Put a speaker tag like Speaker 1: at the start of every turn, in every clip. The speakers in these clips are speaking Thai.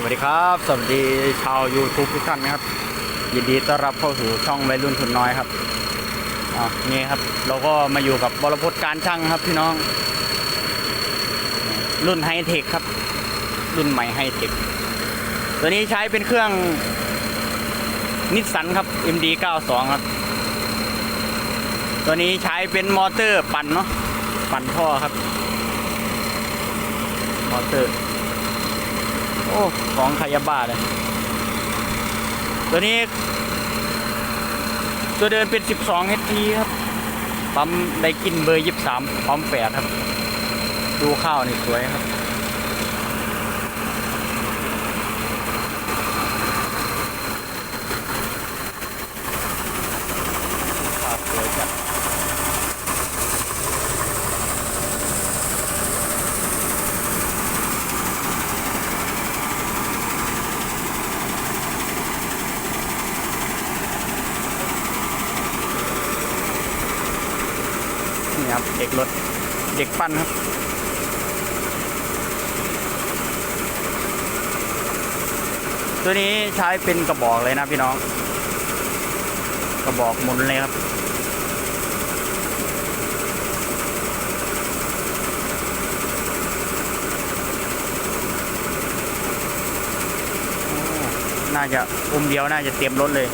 Speaker 1: สวัสดีครับ สวัสดีชาว YouTube ทุกท่านนะครับ ยินดีต้อนรับเข้าสู่ช่องวัยรุ่นทุนน้อยครับอะนี่ครับ เราก็มาอยู่กับบรพจน์การช่างครับพี่น้อง รุ่นไฮเทคครับ รุ่นใหม่ไฮเทคตัวนี้ใช้เป็นเครื่องนิสสันครับ MD 92 ครับ ตัวนี้ใช้เป็นมอเตอร์ปั่นเนาะปั่นท่อครับ มอเตอร์ โอ้ของขยาบ้าเลยตัวนี้ ตัวเดินเป็น 12 HP ครับปั๊มได้กินเบอร์ 23ปั๊มแปดครับ ดูข้าวนี่สวยครับ ข้าวสวยจัด นี่ครับเด็กรถเด็กปั้นครับตัวนี้ใช้เป็นกระบอกเลยนะพี่น้อง กระบอกหมุนเลยครับ น่าจะอุ้มเดียวน่าจะเตรียมรถเลย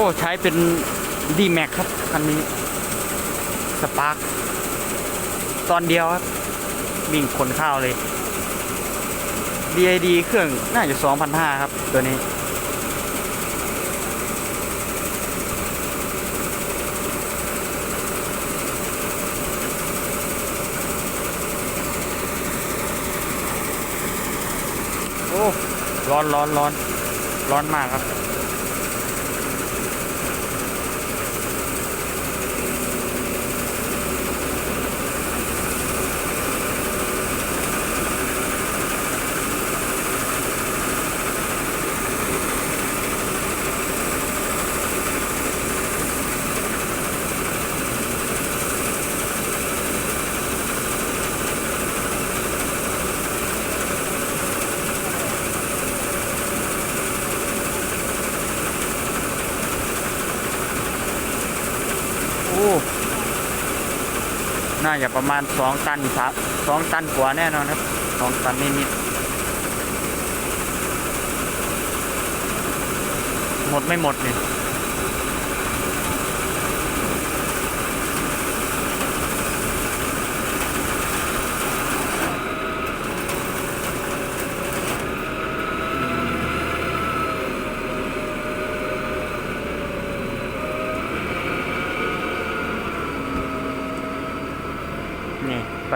Speaker 1: อ้ใช้เป็นดีแม็กครับคันนี้สปาร์คตอนเดียวครับวิ่งขนข้าวเลย DID เครื่องน่าจะ2,500 ครับ ตัวนี้ โอ้ ร้อนร้อนร้อนร้อนมากครับ โอ้ น่าจะประมาณสองตันสามสองตันกว่าแน่นอนครับสองตันนิดๆหมดไม่หมดนี่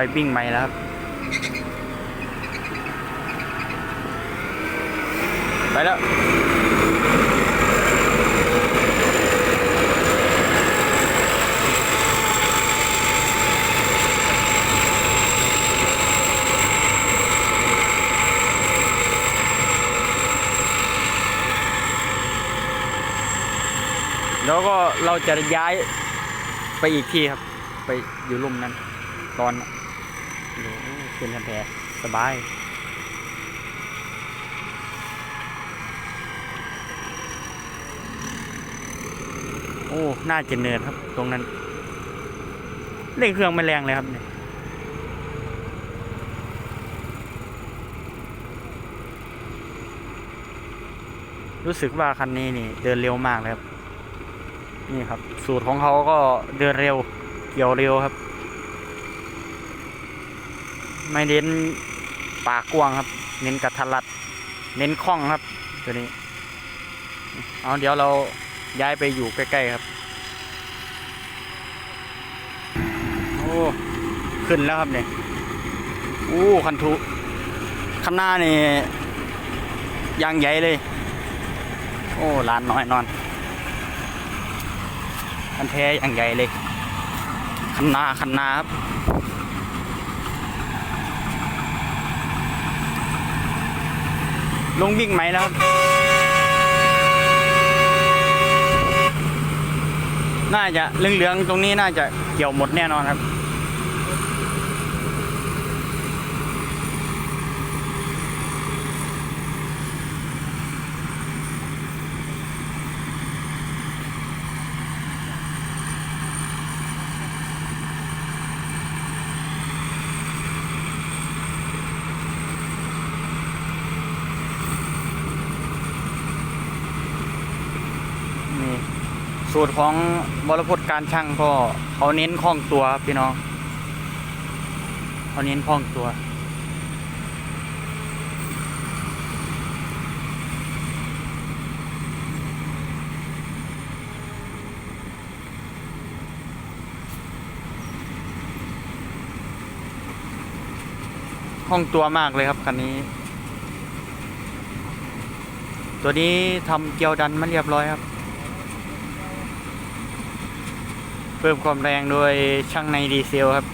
Speaker 1: ไฟบิ้งใหม่แล้วครับไปแล้วแล้วก็เราจะย้ายไปอีกที่ครับ ไปอยู่ลุ่มนั้นตอน ขึ้นทันแพสบาย โอ้ น่าจะเนินครับ ตรงนั้นเร่งเครื่องไม่แรงเลยครับเนี่ยรู้สึกว่าคันนี้นี่เดินเร็วมากเลยครับ นี่ครับ สูตรของเขาก็เดินเร็ว เกี่ยวเร็วครับ ไม่เน้นปากกว้างครับ เน้นกระทัดรัด เน้นคล่องครับ ตัวนี้ เอาเดี๋ยวเราย้ายไปอยู่ใกล้ ๆ ครับ โอ้ ขึ้นแล้วครับเนี่ยโอ้คันทุข้างหน้านี่ยางใหญ่เลย โอ้ลานน้อยนอนคันแท้ยางใหญ่เลยคันนาคันนาครับ ลงวิ่งไหมแล้วครับ น่าจะเหลืองๆตรงนี้น่าจะเกี่ยวหมดแน่นอนครับ สูตรของบรพจน์การช่างก็เขาเน้นคล่องตัวพี่น้องเขาเน้นคล่องตัวคล่องตัวมากเลยครับคันนี้ ตัวนี้ทำเกียวดันมาเรียบร้อยครับ เพิ่มความแรงโดยช่างในดีเซลครับ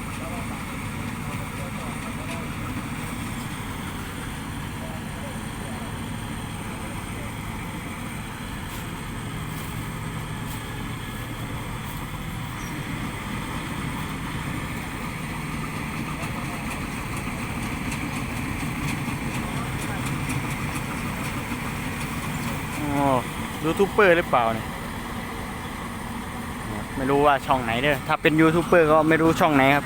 Speaker 1: อ๋อยูทูบเบอร์หรือเปล่าเนี่ย ไม่รู้ว่าช่องไหนเด้อถ้าเป็นยูทูบเบอร์ก็ไม่รู้ช่องไหนครับ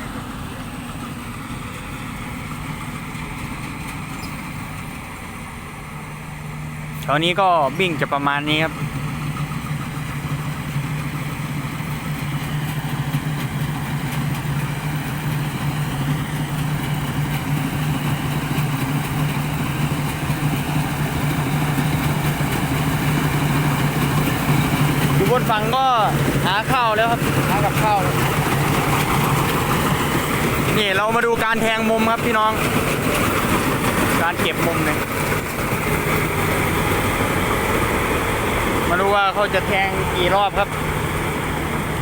Speaker 1: ตอนนี้ก็บิ่งจะประมาณนี้ครับ อยู่บนฝั่งก็หาข้าว แล้วครับหากับข้าวแล้วนี่เรามาดูการแทงมุมครับพี่น้อง การเก็บมุมเนี่ยมาดูว่าเขาจะแทงกี่รอบครับ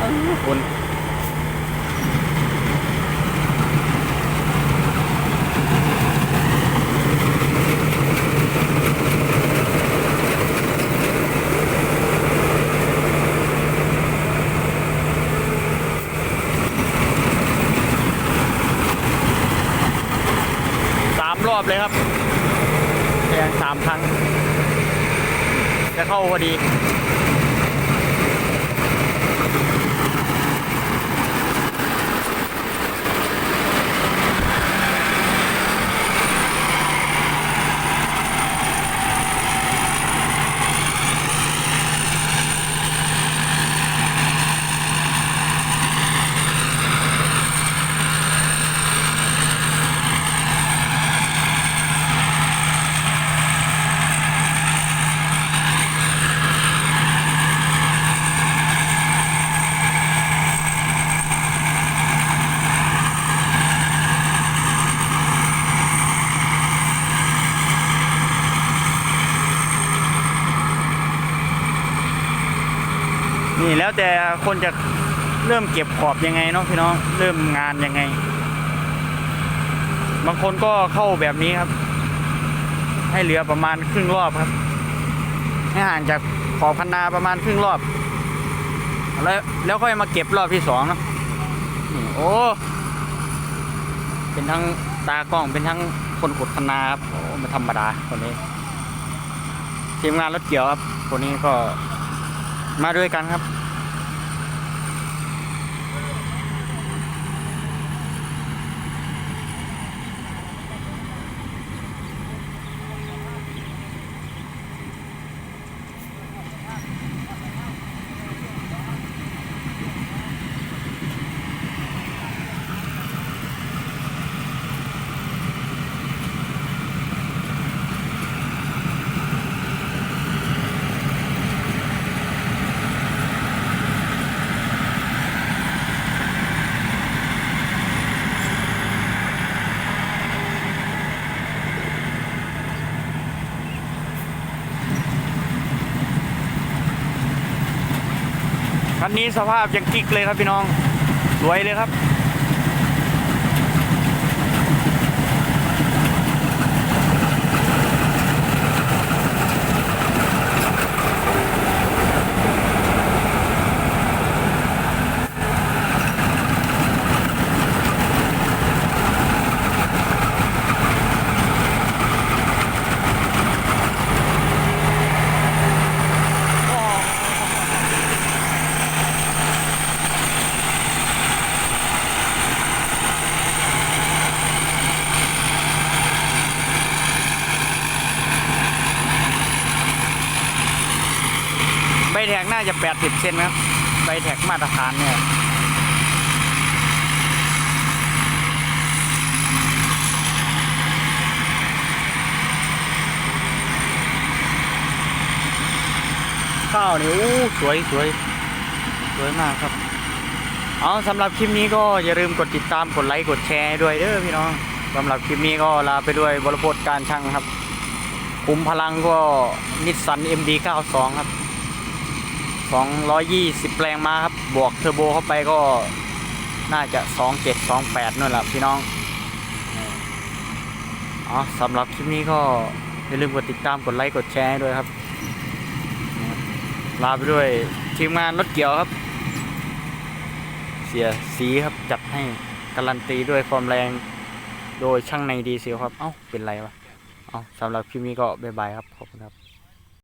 Speaker 1: อื้อคุณ อบเลยครับแซงสามครั้ง จะเข้าพอดี นี่ แล้วแต่คนจะเริ่มเก็บขอบยังไงเนาะพี่น้องเริ่มงานยังไง บางคนก็เข้าแบบนี้ครับ ให้เหลือประมาณครึ่งรอบครับ ให้ห่างจากขอบคันนาประมาณครึ่งรอบ แล้วแล้วค่อยมาเก็บรอบที่สองเนาะโอ้เป็นทั้งตากล้องเป็นทั้งคนขุดคันนาครับโอ้ไม่ธรรมดาคนนี้ทีมงานรถเกี่ยวครับคนนี้ก็มาด้วยกันครับ คันนี้สภาพยังกิ๊กเลยครับพี่น้อง สวยเลยครับ แท็กน่าจะ80เซนครับใบแท็กมาตรฐานเนี่ยข้าวนี่โอ้สวยสวยสวยมากครับ เอาสำหรับคลิปนี้ก็อย่าลืมกดติดตามกดไลค์กดแชร์ด้วยเด้อพี่น้องสำหรับคลิปนี้ก็ลาไปด้วยบรพจน์การช่างครับคุมพลังก็นิสสัน MD92 ครับ 220 แรงม้าครับ บวกเทอร์โบเข้าไปก็น่าจะ 2728นั่นแหละพี่น้องอ๋อสำหรับคลิปนี้ก็อย่าลืมกดติดตามกดไลค์กดแชร์ให้ด้วยครับ ลาไปด้วยทีมงานรถเกี่ยวครับ เสียสีครับจัดให้การันตีด้วยความแรงโดยช่างในดีเซลครับ เอ้า เป็นไรวะ เอ้าสำหรับคลิปนี้ก็บ๊ายบายครับ ขอบคุณครับ